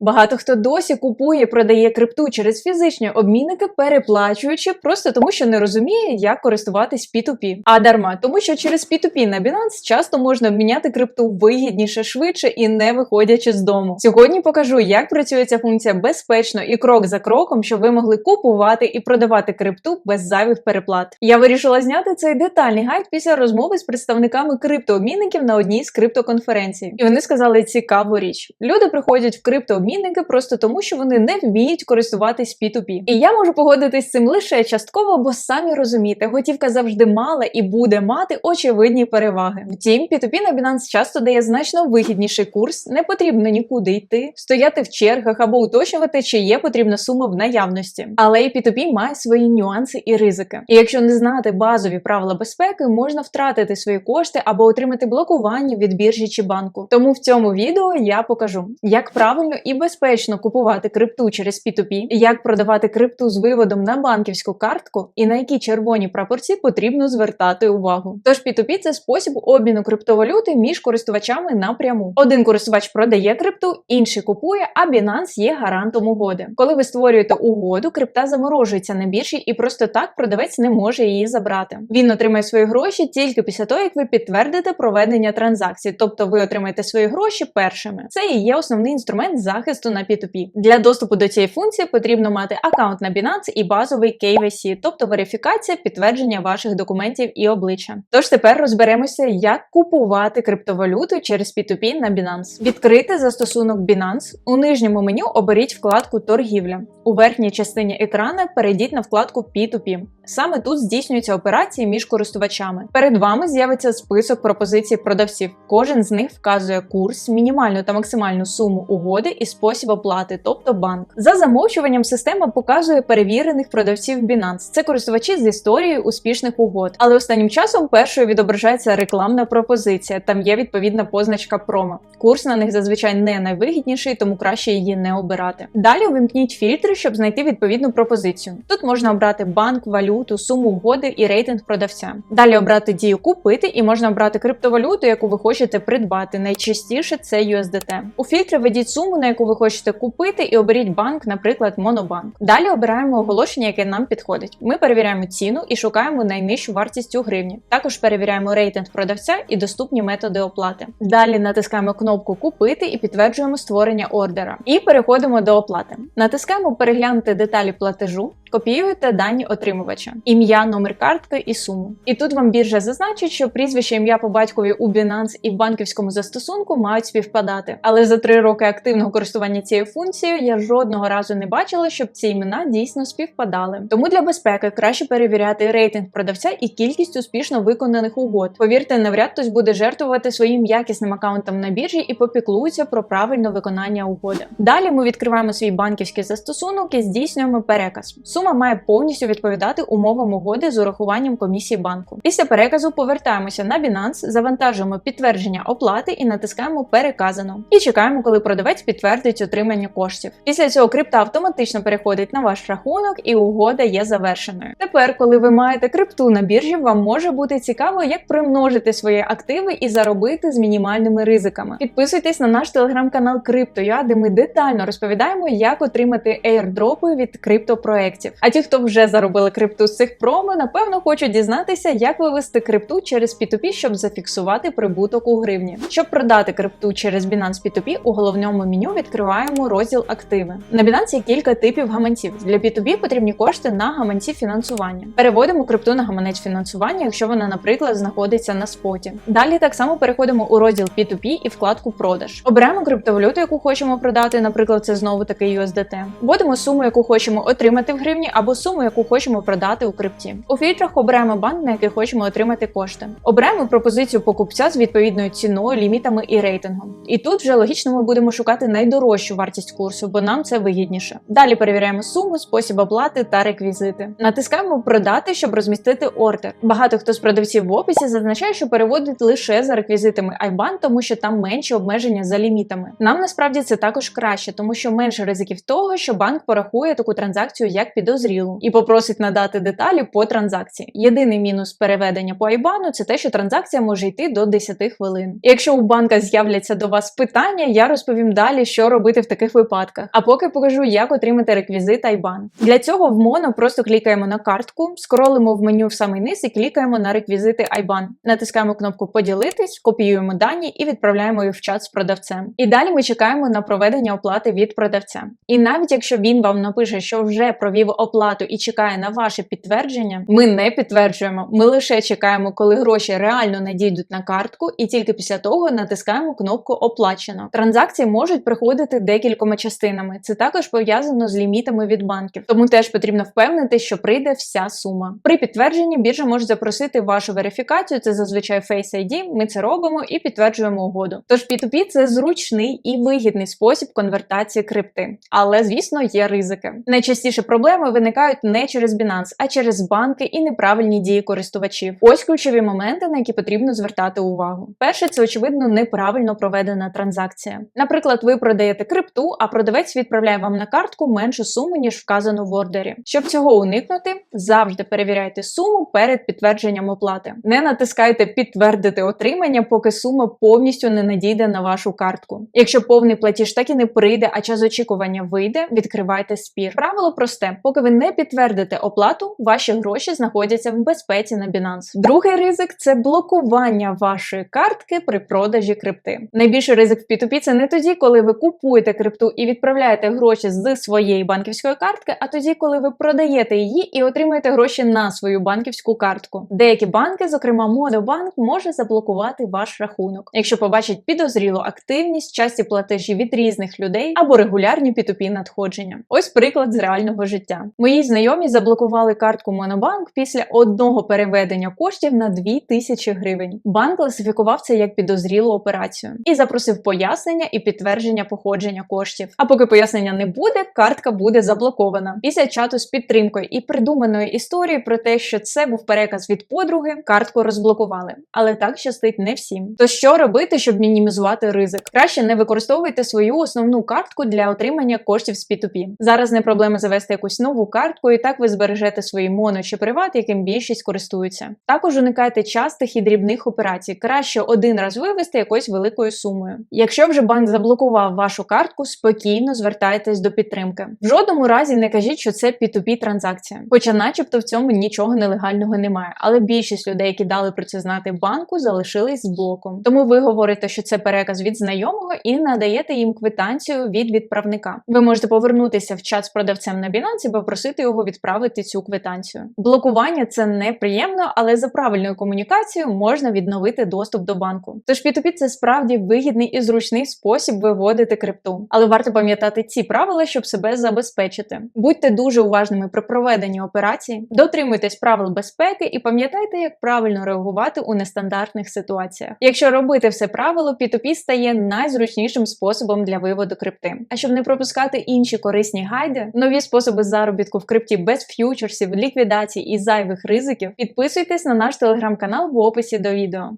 Багато хто досі купує, продає крипту через фізичні обмінники, переплачуючи просто тому, що не розуміє, як користуватись P2P. А дарма, тому що через P2P на Binance часто можна обміняти крипту вигідніше, швидше і не виходячи з дому. Сьогодні покажу, як працює ця функція безпечно і крок за кроком, щоб ви могли купувати і продавати крипту без зайвих переплат. Я вирішила зняти цей детальний гайд після розмови з представниками криптообмінників на одній з криптоконференцій. І вони сказали цікаву річ: люди приходять в криптообмінники просто тому, що вони не вміють користуватись P2P. І я можу погодитись з цим лише частково, бо самі розумієте, готівка завжди мала і буде мати очевидні переваги. Втім, P2P на Binance часто дає значно вигідніший курс, не потрібно нікуди йти, стояти в чергах або уточнювати, чи є потрібна сума в наявності. Але і P2P має свої нюанси і ризики. І якщо не знати базові правила безпеки, можна втратити свої кошти або отримати блокування від біржі чи банку. Тому в цьому відео я покажу, як правильно і безпечно купувати крипту через P2P, як продавати крипту з виводом на банківську картку і на які червоні прапорці потрібно звертати увагу. Тож P2P – це спосіб обміну криптовалюти між користувачами напряму. Один користувач продає крипту, інший купує, а Binance є гарантом угоди. Коли ви створюєте угоду, крипта заморожується на біржі і просто так продавець не може її забрати. Він отримає свої гроші тільки після того, як ви підтвердите проведення транзакцій, тобто ви отримаєте свої гроші першими. Це і є основний інструмент захисту на P2P. Для доступу до цієї функції потрібно мати аккаунт на Binance і базовий KYC, тобто верифікація підтвердження ваших документів і обличчя. Тож тепер розберемося, як купувати криптовалюту через P2P на Binance. Відкрити застосунок Binance. У нижньому меню оберіть вкладку Торгівля. У верхній частині екрана перейдіть на вкладку P2P. Саме тут здійснюються операції між користувачами. Перед вами з'явиться список пропозицій продавців. Кожен з них вказує курс, мінімальну та максимальну суму угоди і спосіб оплати, тобто банк. За замовчуванням система показує перевірених продавців Binance. Це користувачі з історією успішних угод. Але останнім часом першою відображається рекламна пропозиція. Там є відповідна позначка промо. Курс на них зазвичай не найвигідніший, тому краще її не обирати. Далі увімкніть фільтри, щоб знайти відповідну пропозицію. Тут можна обрати банк, валюту, суму угоди і рейтинг продавця. Далі обрати дію купити і можна обрати криптовалюту, яку ви хочете придбати. Найчастіше це USDT. У фільтрі введіть суму, на яку ви хочете купити, і оберіть банк, наприклад, Монобанк. Далі обираємо оголошення, яке нам підходить. Ми перевіряємо ціну і шукаємо найнижчу вартість у гривні. Також перевіряємо рейтинг продавця і доступні методи оплати. Далі натискаємо кнопку Купити і підтверджуємо створення ордера. І переходимо до оплати. Натискаємо переглянути деталі платежу. Копіюєте дані отримувача, ім'я, номер картки і суму. І тут вам біржа зазначить, що прізвище ім'я по батькові у Binance і в банківському застосунку мають співпадати. Але за три роки активного користування цією функцією я жодного разу не бачила, щоб ці імена дійсно співпадали. Тому для безпеки краще перевіряти рейтинг продавця і кількість успішно виконаних угод. Повірте, навряд хтось буде жертвувати своїм якісним аккаунтом на біржі і попіклується про правильне виконання угоди. Далі ми відкриваємо свій банківський застосунок і здійснюємо переказ. Сума має повністю відповідати умовам угоди з урахуванням комісії банку. Після переказу повертаємося на Binance, завантажуємо підтвердження оплати і натискаємо переказано. І чекаємо, коли продавець підтвердить отримання коштів. Після цього крипта автоматично переходить на ваш рахунок, і угода є завершеною. Тепер, коли ви маєте крипту на біржі, вам може бути цікаво, як примножити свої активи і заробити з мінімальними ризиками. Підписуйтесь на наш телеграм-канал CryptoYa, де ми детально розповідаємо, як отримати ейрдропи від криптопроєктів. А ті, хто вже заробили крипту з цих промо, напевно хочуть дізнатися, як вивести крипту через P2P, щоб зафіксувати прибуток у гривні. Щоб продати крипту через Binance P2P, у головному меню відкриваємо розділ активи. На Binance є кілька типів гаманців. Для P2P потрібні кошти на гаманці фінансування. Переводимо крипту на гаманець фінансування, якщо вона, наприклад, знаходиться на споті. Далі так само переходимо у розділ P2P і вкладку продаж. Обираємо криптовалюту, яку хочемо продати, наприклад, це знову таки USDT. Вводимо суму, яку хочемо отримати в гривні, або суму, яку хочемо продати у крипті. У фільтрах обираємо банк, на який хочемо отримати кошти. Обираємо пропозицію покупця з відповідною ціною, лімітами і рейтингом. І тут вже логічно ми будемо шукати найдорожчу вартість курсу, бо нам це вигідніше. Далі перевіряємо суму, спосіб оплати та реквізити. Натискаємо продати, щоб розмістити ордер. Багато хто з продавців в описі зазначає, що переводить лише за реквізитами IBAN, тому що там менші обмеження за лімітами. Нам насправді це також краще, тому що менше ризиків того, що банк порахує таку транзакцію як підробку підозрілу і попросить надати деталі по транзакції. Єдиний мінус переведення по Айбану це те, що транзакція може йти до 10 хвилин. І якщо у банка з'являться до вас питання, я розповім далі, що робити в таких випадках. А поки покажу, як отримати реквізит Айбан. Для цього в моно просто клікаємо на картку, скролимо в меню в самий низ і клікаємо на реквізити Айбан. Натискаємо кнопку Поділитись, копіюємо дані і відправляємо їх в чат з продавцем. І далі ми чекаємо на проведення оплати від продавця. І навіть якщо він вам напише, що вже провів оплату і чекає на ваше підтвердження, ми не підтверджуємо. Ми лише чекаємо, коли гроші реально надійдуть на картку, і тільки після того натискаємо кнопку Оплачено. Транзакції можуть приходити декількома частинами. Це також пов'язано з лімітами від банків, тому теж потрібно впевнити, що прийде вся сума. При підтвердженні біржа може запросити вашу верифікацію. Це зазвичай Face ID, Ми це робимо і підтверджуємо угоду. Тож P2P – це зручний і вигідний спосіб конвертації крипти, але звісно є ризики. Найчастіше проблеми виникають не через Binance, а через банки і неправильні дії користувачів. Ось ключові моменти, на які потрібно звертати увагу. Перше, це очевидно неправильно проведена транзакція. Наприклад, ви продаєте крипту, а продавець відправляє вам на картку меншу суму ніж вказано в ордері. Щоб цього уникнути, завжди перевіряйте суму перед підтвердженням оплати. Не натискайте підтвердити отримання, поки сума повністю не надійде на вашу картку. Якщо повний платіж так і не прийде, а час очікування вийде, відкривайте спір. Правило просте: поки ви не підтвердите оплату, ваші гроші знаходяться в безпеці на Binance. Другий ризик це блокування вашої картки при продажі крипти. Найбільший ризик в P2P – це не тоді, коли ви купуєте крипту і відправляєте гроші з своєї банківської картки, а тоді, коли ви продаєте її і отримуєте гроші на свою банківську картку. Деякі банки, зокрема Модобанк, може заблокувати ваш рахунок, якщо побачить підозрілу активність, часті платежі від різних людей або регулярні P2P надходження. Ось приклад з реального життя. Мої знайомі заблокували картку Монобанк після одного переведення коштів на 2000 гривень. Банк класифікував це як підозрілу операцію і запросив пояснення і підтвердження походження коштів. А поки пояснення не буде, картка буде заблокована. Після чату з підтримкою і придуманої історії про те, що це був переказ від подруги, картку розблокували. Але так щастить не всім. То що робити, щоб мінімізувати ризик? Краще не використовуйте свою основну картку для отримання коштів з P2P. Зараз не проблема завести якусь нову картку, і так ви збережете свої моно чи приват, яким більшість користуються. Також уникайте частих і дрібних операцій. Краще один раз вивести якоюсь великою сумою. Якщо вже банк заблокував вашу картку, спокійно звертайтесь до підтримки. В жодному разі не кажіть, що це P2P транзакція, хоча, начебто, в цьому нічого нелегального немає. Але більшість людей, які дали про це знати банку, залишились з блоком. Тому ви говорите, що це переказ від знайомого і надаєте їм квитанцію від відправника. Ви можете повернутися в чат з продавцем на Binance попросити його відправити цю квитанцію. Блокування це неприємно, але за правильною комунікацією можна відновити доступ до банку. Тож P2P – це справді вигідний і зручний спосіб виводити крипту, але варто пам'ятати ці правила, щоб себе забезпечити. Будьте дуже уважними при проведенні операцій, дотримуйтесь правил безпеки і пам'ятайте, як правильно реагувати у нестандартних ситуаціях. Якщо робити все правило, P2P стає найзручнішим способом для виводу крипти. А щоб не пропускати інші корисні гайди, нові способи заробітку в крипті без ф'ючерсів, ліквідацій і зайвих ризиків, підписуйтесь на наш телеграм-канал в описі до відео.